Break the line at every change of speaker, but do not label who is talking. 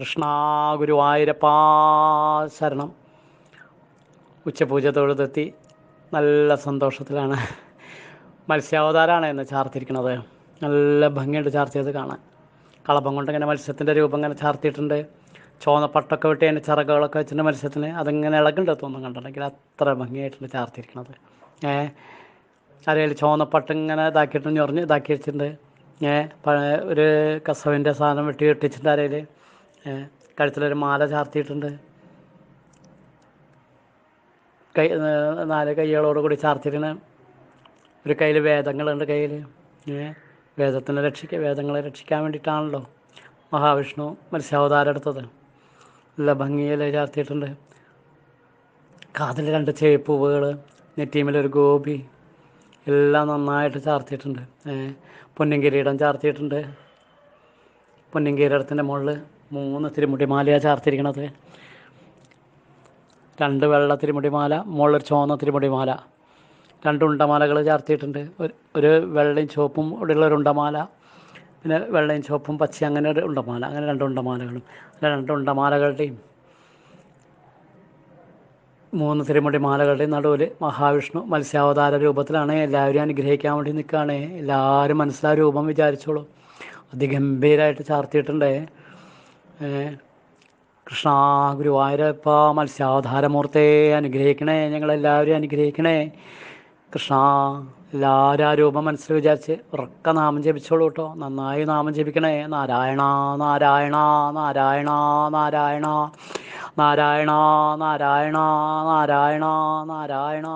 കൃഷ്ണ ഗുരുവായൂരപ്പാ ശരണം. ഉച്ചപൂജ തൊഴുതെത്തി നല്ല സന്തോഷത്തിലാണ്. മത്സ്യാവതാരമാണ് എന്ന് ചാർത്തിരിക്കുന്നത്. നല്ല ഭംഗിയുണ്ട് ചാർത്തിയത് കാണാൻ. കളപ്പം കൊണ്ട് ഇങ്ങനെ മത്സ്യത്തിന്റെ രൂപം ഇങ്ങനെ ചാർത്തിയിട്ടുണ്ട്. ചുവന്ന പട്ടൊക്കെ വെട്ടി അതിന്റെ ചിറകുകളൊക്കെ വെച്ചിട്ട് മത്സ്യത്തിന്. അതിങ്ങനെ ഇളകുണ്ട് തോന്നും കണ്ടിട്ടുണ്ടെങ്കിൽ. അത്ര ഭംഗിയായിട്ടുണ്ട് ചാർത്തിയിരിക്കുന്നത് ഏ? അരയിൽ ചുവന്ന പട്ട് ഇങ്ങനെ ഇതാക്കിയിട്ട് ഞൊറിഞ്ഞ് ഇതാക്കി വെച്ചിട്ടുണ്ട്. ഏ? ഒരു കസവിന്റെ സാധനം വെട്ടി വെട്ടിച്ചിട്ടുണ്ട് അരയിൽ കഴുത്തിലൊരു മാല ചാർത്തിയിട്ടുണ്ട്. കൈ നാല് കൈകളോട് കൂടി ചാർത്തിയിട്ടുണ്ട് ഒരു കയ്യിൽ വേദങ്ങളുണ്ട് കയ്യിൽ വേദത്തിനെ രക്ഷിക്കുക വേദങ്ങളെ രക്ഷിക്കാൻ വേണ്ടിയിട്ടാണല്ലോ മഹാവിഷ്ണു മത്സ്യാവതാരം എടുത്തത്. നല്ല ഭംഗിയിൽ ചാർത്തിയിട്ടുണ്ട്. കാതിൽ രണ്ട് ചേപ്പൂവുകൾ നെറ്റീമിലൊരു ഗോപി എല്ലാം നന്നായിട്ട് ചാർത്തിയിട്ടുണ്ട്. പൊന്നിൻ കിരീടം ചാർത്തിയിട്ടുണ്ട്. പൊന്നിൻ കിരീടത്തിന്റെ മുകളിൽ മൂന്ന് തിരുമുടിമാലയാണ് ചേർത്തിരിക്കണത്. രണ്ട് വെള്ള തിരുമുടിമാല മുകളിൽ ചുവന്ന തിരുമുടിമാല. രണ്ട് ഉണ്ടമാലകൾ ചേർത്തിയിട്ടുണ്ട്. ഒരു ഒരു വെള്ളയും ചുവപ്പും ഉള്ള ഒരു ഉണ്ടമാല പിന്നെ വെള്ളയും ചുവപ്പും പച്ച അങ്ങനെ ഒരു ഉണ്ടമാല അങ്ങനെ രണ്ട് ഉണ്ടമാലകളും. അല്ല രണ്ട് ഉണ്ടമാലകളുടെയും മൂന്ന് തിരുമുടി മാലകളുടെയും നടുവിൽ മഹാവിഷ്ണു മത്സ്യാവതാര രൂപത്തിലാണ് എല്ലാവരും അനുഗ്രഹിക്കാൻ വേണ്ടി നിൽക്കുകയാണ്. എല്ലാവരും മനസ്സിലാ രൂപം വിചാരിച്ചോളൂ. അതിഗംഭീരമായിട്ട് ചാർത്തിയിട്ടുണ്ട്. കൃഷ്ണ ഗുരുവായൂരപ്പ മത്സ്യാവതാരമൂർത്തെ അനുഗ്രഹിക്കണേ ഞങ്ങളെല്ലാവരും അനുഗ്രഹിക്കണേ. കൃഷ്ണ എല്ലാവരും രൂപം മനസ്സിൽ വിചാരിച്ച് ഉറക്ക നാമം ജപിച്ചോളൂ കേട്ടോ. നന്നായി നാമം ജപിക്കണേ. നാരായണ നാരായണ നാരായണ നാരായണ നാരായണ നാരായണ നാരായണ നാരായണ.